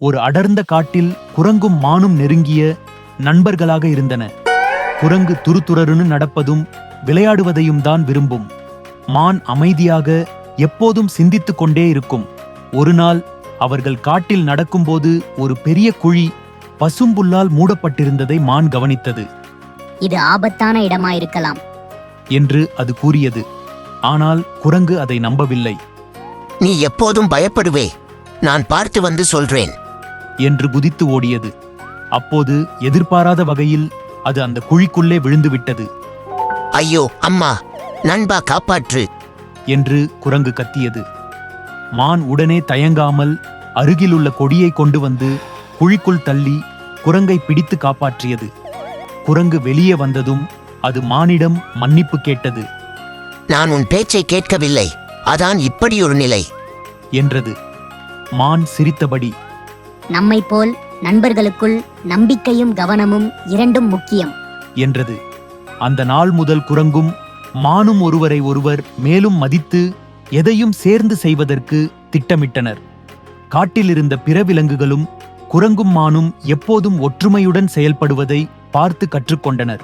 ஒரு அடர்ந்த காட்டில் குரங்கும் மானும் நெருங்கிய நண்பர்களாக இருந்தன. குரங்கு துருதுரருன்னு நடப்பதும் விளையாடுவதையும் தான் விரும்பும். மான் அமைதியாக எப்போதும் சிந்தித்துக் கொண்டே இருக்கும். ஒரு நாள் அவர்கள் காட்டில் நடக்கும்போது ஒரு பெரிய குழி பசும்புல்லால் மூடப்பட்டிருந்ததை மான் கவனித்தது. இது ஆபத்தான இடமா இருக்கலாம் என்று அது கூறியது. ஆனால் குரங்கு அதை நம்பவில்லை. நீ எப்போதும் பயப்படுவே. நான் பார்த்து வந்து சொல்றேன். என்று குதித்து ஓடியது. அப்போது எதிர்பாராத வகையில் அது அந்த குழிக்குள்ளே விழுந்துவிட்டது. ஐயோ அம்மா நண்பா காப்பாற்று என்று குரங்கு கத்தியது. மான் உடனே தயங்காமல் அருகிலுள்ள கொடியை கொண்டு வந்து குழிக்குள் தள்ளி குரங்கை பிடித்து காப்பாற்றியது. குரங்கு வெளியே வந்ததும் அது மானிடம் மன்னிப்பு கேட்டது. நான் உன் பேச்சை கேட்கவில்லை. அதான் இப்படி ஒரு நிலை என்றது. மான் சிரித்தபடி நம்மை போல் நண்பர்களுக்குள் நம்பிக்கையும் கவனமும் இரண்டும் முக்கியம். என்றது. அந்த நாள் முதல் குரங்கும் மானும் ஒருவரை ஒருவர் மேலும் மதித்து எதையும் சேர்ந்து செய்வதற்கு திட்டமிட்டனர். காட்டிலிருந்த பிற விலங்குகளும் குரங்கும் மானும் எப்போதும் ஒற்றுமையுடன் செயல்படுவதை பார்த்து கற்றுக்கொண்டனர்.